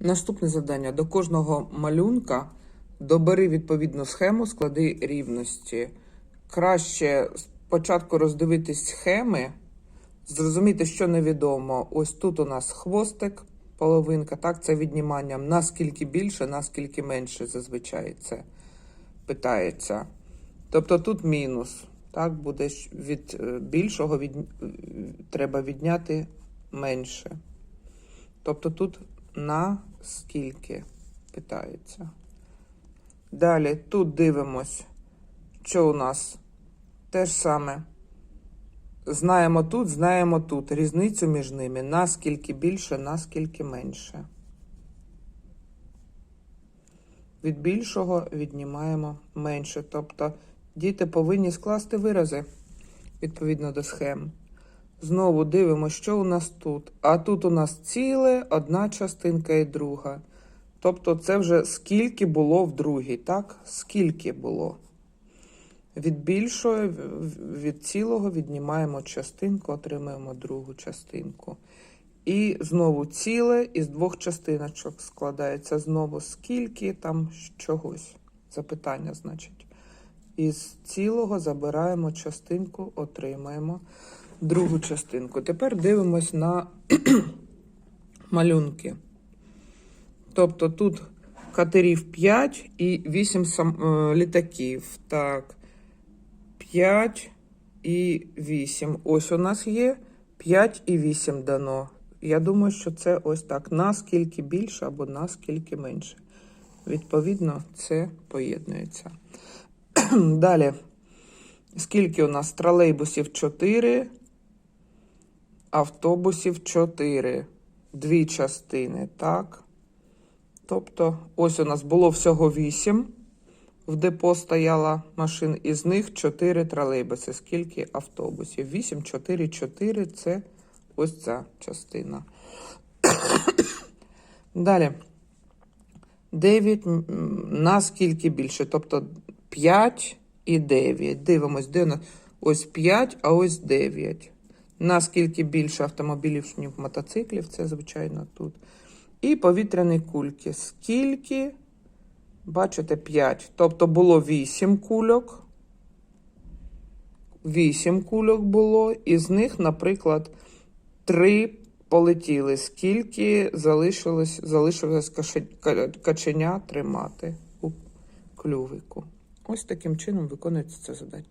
Наступне завдання. До кожного малюнка добери відповідну схему, склади рівності. Краще спочатку роздивитись схеми, зрозуміти, що невідомо. Ось тут у нас хвостик, половинка, так, це відніманням. Наскільки більше, наскільки менше зазвичай це питається. Тобто тут мінус. Так, буде від е, більшого від... треба відняти менше. Тобто тут на скільки питається. Далі тут дивимось, що у нас те ж саме. Знаємо тут, знаємо тут. Різницю між ними наскільки більше, наскільки менше. Від більшого віднімаємо менше. Тобто діти повинні скласти вирази відповідно до схем. Знову дивимося, що у нас тут. А тут у нас ціле, одна частинка і друга. Тобто це вже скільки було в другій, так? Скільки було. Від більшої, від цілого віднімаємо частинку, отримаємо другу частинку. І знову ціле із двох частиночок складається знову скільки там чогось. Запитання, значить. Із цілого забираємо частинку, отримаємо другу частинку. Тепер дивимось на малюнки. Тобто тут катерів 5 і 8 сам, е, літаків. Так. 5 і 8. Ось у нас є 5 і 8 дано. Я думаю, що це ось так. Наскільки більше або наскільки менше. Відповідно, це поєднується. Далі. Скільки у нас тролейбусів 4, автобусів 4. Дві частини, так. Тобто, ось у нас було всього 8. В депо стояла машин, із них 4 тролейбуси. Скільки автобусів? 8, 4, 4 це ось ця частина. Далі. 9 наскільки більше? Тобто 5 і 9. Дивимось, де у нас ось 5, а ось 9. Наскільки більше автомобілів, ніж мотоциклів, це, звичайно, тут. І повітряні кульки. Скільки? Бачите, 5. Тобто було 8 кульок. 8 кульок було, із них, наприклад, 3 полетіли. Скільки залишилось, залишилось каченя тримати у клювику. Ось таким чином виконується. Це завдання.